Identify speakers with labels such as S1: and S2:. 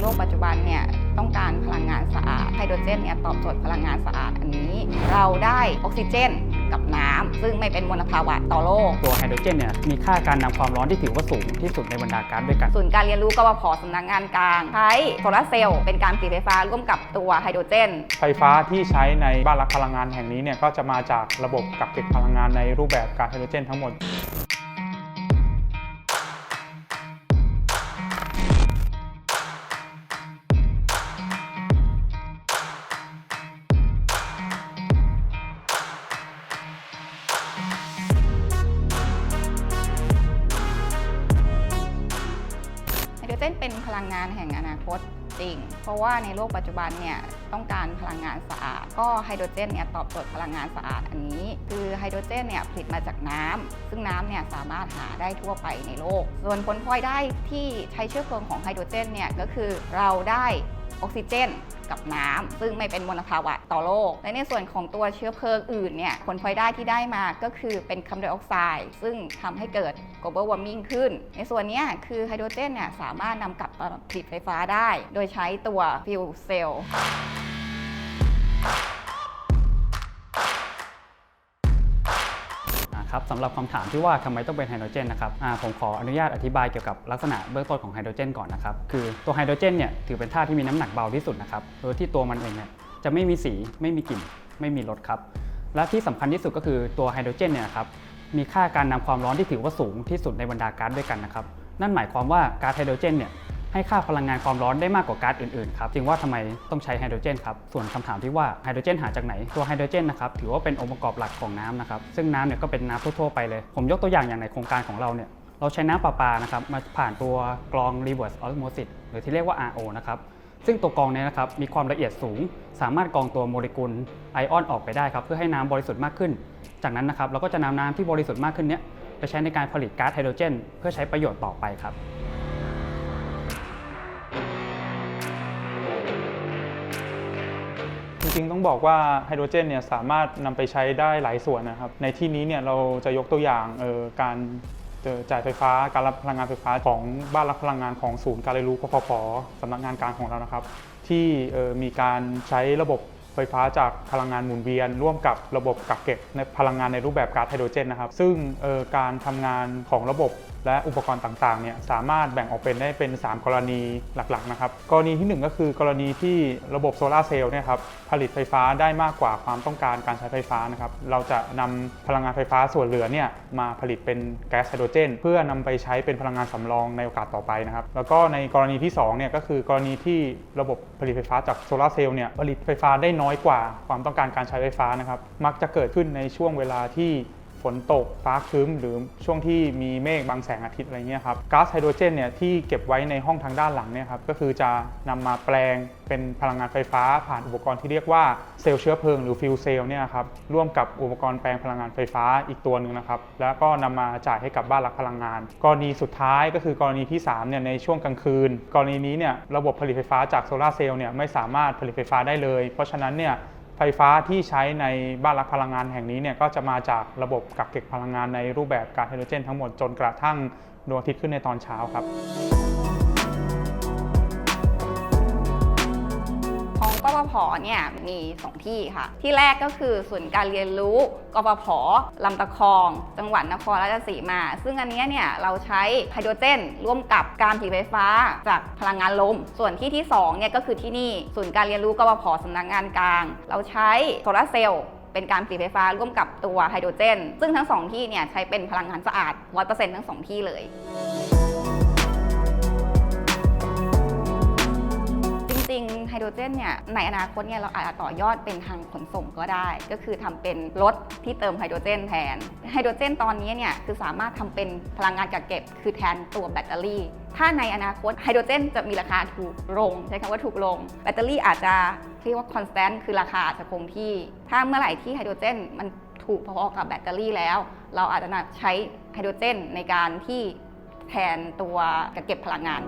S1: โลกปัจจุบันเนี่ยต้องการพลังงานสะอาดไฮโดรเจนเนี่ยตอบโจทย์พลังงานสะอาดอันนี้ เราได้ออกซิเจนกับน้ำซึ่งไม่เป็นมลภาวะต่อโลก
S2: ตัวไฮโดรเจนเนี่ยมีค่าการนำความร้อนที่ถือว่าสูงที่สุดในบรรดาก๊าซด้วยกัน
S1: ศูนย์การเรียนรู้กวพสำนักงานกลางใช้โซลาร์เซลล์เป็นการผลิตไฟฟ้าร่วมกับตัวไฮโดรเจน
S3: ไฟฟ้าที่ใช้ในบ้านรักพลังงานแห่งนี้เนี่ยก็จะมาจากระบบกักเก็บพลังงานในรูปแบบก๊าซไฮโดรเจนทั้งหมด
S1: เจนเป็นพลังงานแห่งอนาคตจริง เพราะว่าในโลกปัจจุบันเนี่ยต้องการพลังงานสะอาด ก็ไฮโดรเจนเนี่ยตอบโจทย์พลังงานสะอาดอันนี้ คือไฮโดรเจนเนี่ยผลิตมาจากน้ำซึ่งน้ำเนี่ยสามารถหาได้ทั่วไปในโลก ส่วนผลพลอยได้ที่ใช้เชื้อเพลิงของไฮโดรเจนเนี่ยก็คือเราได้ ออกซิเจนกับน้ำซึ่งไม่เป็นมลภาวะต่อโลก และในส่วนของตัวเชื้อเพลิงอื่นเนี่ยผลพลอยได้ที่ได้มาก็คือเป็นคาร์บอนไดออกไซด์ซึ่งทำให้เกิด global warming ขึ้น ในส่วนนี้คือไฮโดรเจนเนี่ยสามารถนำกลับมาผลิตไฟฟ้าได้ โดยใช้ตัวฟิวเซล
S2: นะครับสำหรับคำถามที่ว่าทำไมต้องเป็นไฮโดรเจนนะครับผมขออนุญาตอธิบายเกี่ยวกับลักษณะเบื้องต้นของไฮโดรเจนก่อนนะครับคือตัวไฮโดรเจนเนี่ยถือเป็นธาตุที่มีน้ำหนักเบาที่สุดนะครับโดยที่ตัวมันเองเนี่ยจะไม่มีสีไม่มีกลิ่น ไม่มีรสครับและที่สำคัญที่สุดก็คือตัวไฮโดรเจนเนี่ยครับมีค่าการนำความร้อนที่ถือว่าสูงที่สุดในบรรดาก๊าซด้วยกันนะครับนั่นหมายความว่าก๊าซไฮโดรเจนเนี่ย ให้ค่าพลังงานความร้อนได้มากกว่าก๊าซอื่นๆครับจึงว่าทำไมต้องใช้ไฮโดรเจนครับส่วนคำถามที่ว่าไฮโดรเจนหาจากไหนตัวไฮโดรเจนนะครับถือว่าเป็นองค์ประกอบหลักของน้ำนะครับซึ่งน้ำเนี่ยก็เป็นน้ำทั่วๆไปเลยผมยกตัวอย่างอย่างในโครงการของเราเนี่ยเราใช้น้ำประปานะครับมาผ่านตัวกรอง reverse osmosis หรือที่เรียกว่า RO นะครับซึ่งตัวกรองเนี่ยนะครับมีความละเอียดสูง สามารถกรองตัวโมเลกุลไอออนออกไปได้ครับเพื่อให้น้ำบริสุทธิ์มากขึ้น จากนั้นนะครับเราก็จะนำน้ำที่บริสุทธิ์มากขึ้นเนี้ยไปใช้ในการผลิตก๊าซไฮโดรเจน เพื่อใช้ประโยชน์ต่อไปครับ
S3: ริงๆ ต้องบอกว่าไฮโดรเจนเนี่ยสามารถนำไปใช้ได้หลายส่วนนะครับ ในที่นี้เนี่ยเราจะยกตัวอย่างออการจ่ายไฟฟ้าการรับพลังงานไฟฟ้าของบ้านรับพลังงานของศูนย์การเรียนรู้กฟผสำนักงานกลางของเรานะครับ ที่มีการใช้ระบบไฟฟ้าจากพลังงานหมุนเวียน ร่วมกับระบบกักเก็บในพลังงานในรูปแบบก๊าซไฮโดรเจนนะครับ ซึ่งการทำงานของระบบ และอุปกรณ์ต่างๆเนี่ยสามารถแบ่งออกเป็นได้เป็น 3 กรณีหลักๆนะครับกรณีทีหนึ่1 ก็คือกรณีที่ระบบโซลาเซลล์เนี่ยครับผลิตไฟฟ้าได้มากกว่าความต้องการการใช้ไฟฟ้านะครับเราจะนำพลังงานไฟฟ้าส่วนเหลือเนี่ยมาผลิตเป็นแก๊สไฮโดรเจน เพื่อนำไปใช้เป็นพลังงานสำรองในโอกาสต่อไปนะครับแล้วก็ในกรณีที่2เนี่ยก็คือกรณีที่ระบบผลิตไฟฟ้าจากโซลาเซลล์เนี่ยผลิตไฟฟ้าได้น้อยกว่าความต้องการการใช้ไฟฟ้านะครับมักจะเกิดขึ้นในช่วงเวลาที่ ฝนตกฟ้าครึ้ม หรือช่วงที่มีเมฆบางแสงอาทิตย์อะไรเงี้ยครับก๊าซไฮโดรเจนเนี่ยที่เก็บไว้ในห้องทางด้านหลังเนี่ยครับก็คือจะนำมาแปลงเป็นพลังงานไฟฟ้า ผ่านอุปกรณ์ที่เรียกว่าเซลล์เชื้อเพลิงหรือฟิวเซลเนี่ยครับร่วมกับอุปกรณ์แปลงพลังงานไฟฟ้าอีกตัวหนึ่งนะครับแล้วก็นำมาจ่ายให้กับบ้านรักพลังงาน กรณีสุดท้ายก็คือกรณีที่3เนี่ยในช่วงกลางคืน กรณีนี้เนี่ยระบบผลิตไฟฟ้าจากโซลาร์เซลล์เนี่ยไม่สามารถผลิตไฟฟ้าได้เลย เพราะฉะนั้นเนี่ย ไฟฟ้าที่ใช้ในบ้านรักพลังงานแห่งนี้เนี่ยก็จะมาจากระบบกักเก็บพลังงานในรูปแบบก๊าซไฮโดรเจนทั้งหมดจนกระทั่งดวงอาทิตย์ขึ้นในตอนเช้าครับ
S1: พเนี่ยมี 2 ที่ค่ะ ที่แรกก็คือศูนย์การเรียนรู้กปพลำตะคอง จังหวัดนครราชสีมา ซึ่งอันนี้เนี่ยเราใช้ไฮโดรเจน ร่วมกับการผลิตไฟฟ้าจากพลังงานลม ส่วนที่ที่2เนี่ยก็คือที่นี่ศูนย์การเรียนรู้กปพสำนักงานกลาง เราใช้โซลาร์เซลล์เป็นการผลิตไฟฟ้าร่วมกับตัวไฮโดรเจน ซึ่งทั้งสองที่เนี่ยใช้เป็นพลังงานสะอาด 100%ทั้งสองที่เลย ไฮโดรเจนเนี่ยในอนาคตเนี่ยเราอาจจะต่อยอดเป็นทางขนส่งก็ได้ ก็คือทำเป็นรถที่เติมไฮโดรเจนแทนไฮโดรเจนตอนนี้เนี่ยคือสามารถทำเป็นพลังงานกักเก็บ คือแทนตัวแบตเตอรี่ ถ้าในอนาคตไฮโดรเจนจะมีราคาถูกลงใช้คำว่าถูกลง แบตเตอรี่อาจจะเรียกว่า constant คือราคาอาจจะคงที่ ถ้าเมื่อไหร่ที่ไฮโดรเจนมันถูกพอๆกับแบตเตอรี่แล้ว เราอาจจะใช้ไฮโดรเจนในการที่แทนตัวกักเก็บพลังงาน